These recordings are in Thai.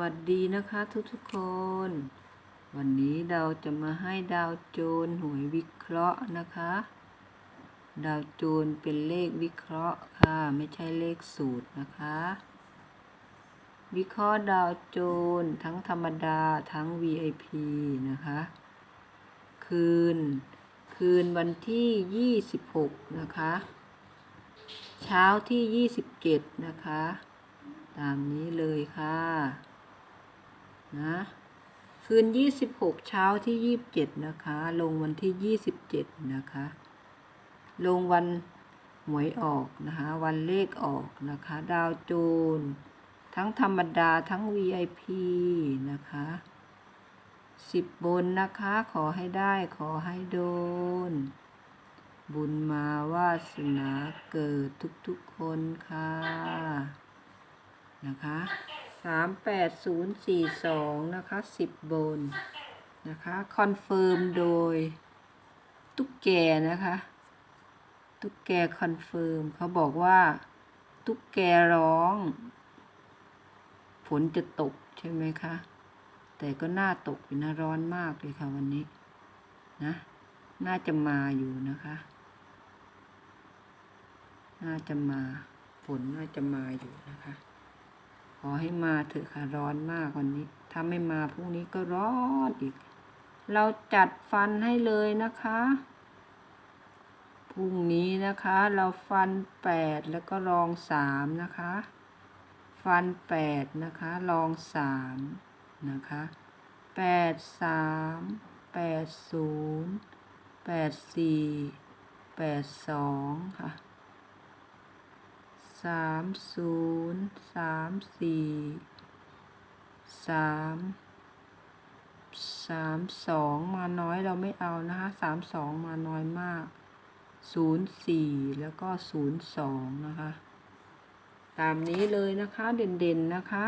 วัสดีนะคะทุกทุกคน วันนี้เราจะมาให้ดาวโจรหวยวิเคราะห์นะคะ ดาวโจรเป็นเลขวิเคราะห์ค่ะ ไม่ใช่เลขสูตรนะคะ วิเคราะห์ดาวโจรทั้งธรรมดาทั้ง VIP นะคะ คืน คืนวันที่ 26 นะคะ เช้าที่ 27 นะคะตามนี้เลยค่ะ นะคืน 26 เช้าที่ 27 นะคะ ลงวันที่ 27 นะคะ ลงวันหวยออกนะคะ วันเลขออกนะคะ ดาวโจนทั้งธรรมดาทั้ง VIP นะคะสิบบนนะคะ ขอให้ได้ขอให้โดน บุญมาวาสนาเกิดทุกๆคนค่ะ นะคะ สามแปดศูนย์สี่สองนะคะสิบบนนะคะ คอนเฟิร์มโดยตุ๊กแกนะคะ ตุ๊กแกคอนเฟิร์มเขาบอกว่าตุ๊กแกร้อง ฝนจะตกใช่ไหมคะ แต่ก็น่าตกอยู่นะร้อนมากเลยค่ะวันนี้นะ น่าจะมาอยู่นะคะ น่าจะมา ฝนน่าจะมาอยู่นะคะ อให้มาเถอะค่ะร้อนมากวันนี้ ถ้าไม่มาพรุ่งนี้ก็ร้อนอีก เราจัดฟันให้เลยนะคะ พรุ่งนี้นะคะ เราฟันแปดแล้วก็รองสามนะคะ ฟันแปดนะคะรองสามนะคะแปดสามแปดศูนย์แปดสี่แปดสองค่ะ สามศูนย์สามสี่สามสามสองมาน้อยเราไม่เอานะคะสามสองมาน้อยมากศูนย์สี่แล้วก็ศูนย์สองนะคะ ตามนี้เลยนะคะเด่นๆนะคะ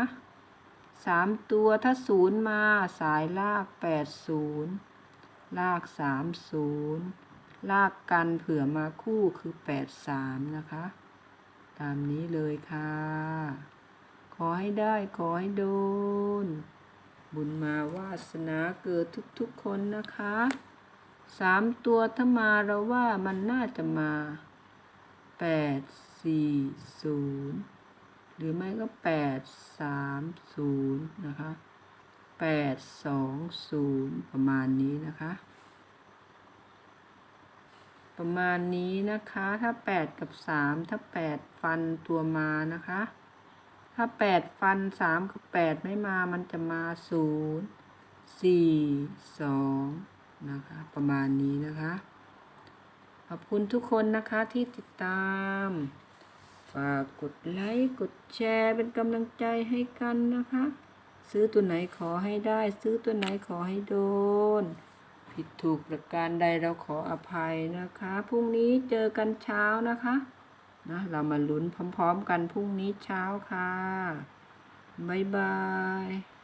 สามตัวถ้าศูนย์มาสายลากแปดศูนย์ลากสามศูนย์ลากกันเผื่อมาคู่คือแปดสามนะคะ ตามนี้เลยค่ะ ขอให้ได้ขอให้โดน บุญมาวาสนาเกิดทุกๆคนนะคะสามตัวถ้ามาเราว่ามันน่าจะมาแปดสี่ศูนย์หรือไม่ก็แปดสามศูนย์นะคะแปดสองศูนย์ประมาณนี้นะคะ ประมาณนี้นะคะ ถ้าแปดกับสามถ้าแปดฟันตัวมานะคะ ถ้าแปดฟันสามกับแปดไม่มามันจะมาศูนย์สี่สองนะคะ ประมาณนี้นะคะ ขอบคุณทุกคนนะคะที่ติดตาม ฝากกดไลค์ กดแชร์เป็นกำลังใจให้กันนะคะ ซื้อตัวไหนขอให้ได้ ซื้อตัวไหนขอให้โดน ผิดถูกประการใดเราขออภัยนะคะ พรุ่งนี้เจอกันเช้านะคะนะเรามาลุ้นพร้อมๆกันพรุ่งนี้เช้าค่ะ บ๊ายบาย